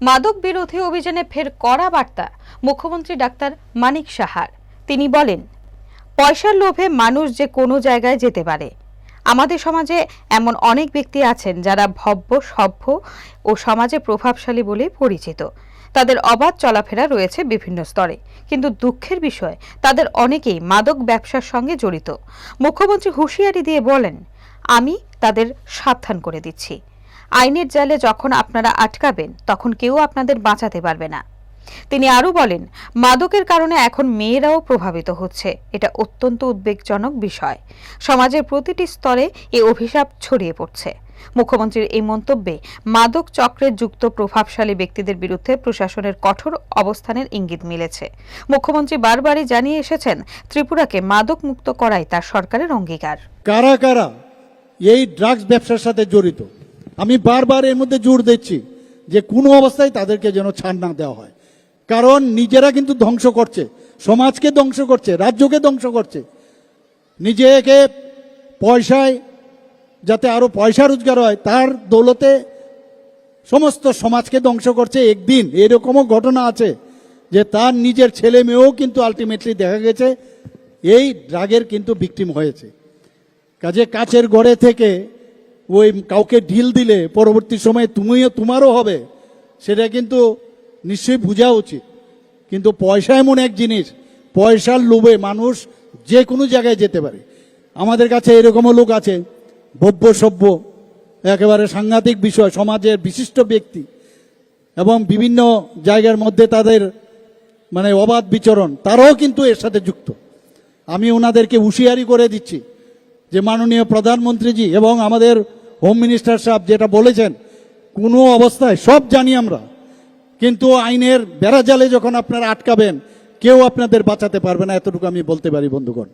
মাদক বিরোধী অভিযানে ফের কড়া বার্তা, মুখ্যমন্ত্রী ডাক্তার মানিক সাহার। তিনি বলেন, পয়সার লোভে মানুষ যে কোনো জায়গায় যেতে পারে। আমাদের সমাজে এমন অনেক ব্যক্তি আছেন যারা ভব্য, সভ্য ও সমাজে প্রভাবশালী বলে পরিচিত। তাদের অবাধ চলাফেরা রয়েছে বিভিন্ন স্তরে। কিন্তু দুঃখের বিষয়, তাদের অনেকেই মাদক ব্যবসার সঙ্গে জড়িত। মুখ্যমন্ত্রী হুঁশিয়ারি দিয়ে বলেন, আমি তাদের সাবধান করে দিচ্ছি। আইনের জালে যখন আপনারা আটকাবেন, তখন কেউ আপনাদের বাঁচাতে পারবে না। তিনি আরও বলেন, মাদকের কারণে এখন মেয়েরাও প্রভাবিত হচ্ছে। এটা অত্যন্ত উদ্বেগজনক বিষয়। সমাজের প্রতিটি স্তরে এই অভিশাপ ছড়িয়ে পড়ছে। মুখ্যমন্ত্রীর এই মন্তব্যে মাদক চক্রে যুক্ত প্রভাবশালী ব্যক্তিদের বিরুদ্ধে প্রশাসনের কঠোর অবস্থানের ইঙ্গিত মিলেছে। মুখ্যমন্ত্রী বারবারই জানিয়ে এসেছেন, ত্রিপুরাকে মাদক মুক্ত করাই তার সরকারের অঙ্গীকার। কারা কারা এই ড্রাগস ব্যবসার সাথে জড়িত? আমি বারবার এর মধ্যে জোর দিচ্ছি যে কোনো অবস্থায় তাদেরকে যেন ছাড় না দেওয়া হয়। কারণ নিজেরা কিন্তু ধ্বংস করছে, সমাজকে ধ্বংস করছে, রাজ্যকে ধ্বংস করছে। নিজেকে পয়সায়, যাতে আরও পয়সা রোজগার হয়, তার দৌলতে সমস্ত সমাজকে ধ্বংস করছে একদিন। এরকমও ঘটনা আছে যে তার নিজের ছেলে মেয়েও কিন্তু আলটিমেটলি দেখা গেছে, এই ড্রাগের কিন্তু ভিকটিম হয়েছে। কাজে কাছের গড়ে থেকে ওই কাউকে ঢিল দিলে পরবর্তী সময়ে তুমিও, তোমারও হবে, সেটা কিন্তু নিশ্চয়ই বোঝা উচিত। কিন্তু পয়সা এমন এক জিনিস, পয়সার লোভে মানুষ যে কোনো জায়গায় যেতে পারে। আমাদের কাছে এরকমও লোক আছে, ভব্য সভ্য, একেবারে সাংঘাতিক বিষয়, সমাজের বিশিষ্ট ব্যক্তি, এবং বিভিন্ন জায়গার মধ্যে তাদের মানে অবাধ বিচরণ, তারাও কিন্তু এর সাথে যুক্ত। আমি ওনাদেরকে হুঁশিয়ারি করে দিচ্ছি যে মাননীয় প্রধানমন্ত্রীজি এবং আমাদের হোম মিনিস্টার সাহেব যেটা বলেছেন, কোনো অবস্থায় সব জানি আমরা, কিন্তু আইনের বেড়াজালে যখন আপনারা আটকাবেন, কেউ আপনাদের বাঁচাতে পারবে না, এতটুকু আমি বলতে পারি বন্ধুগণ।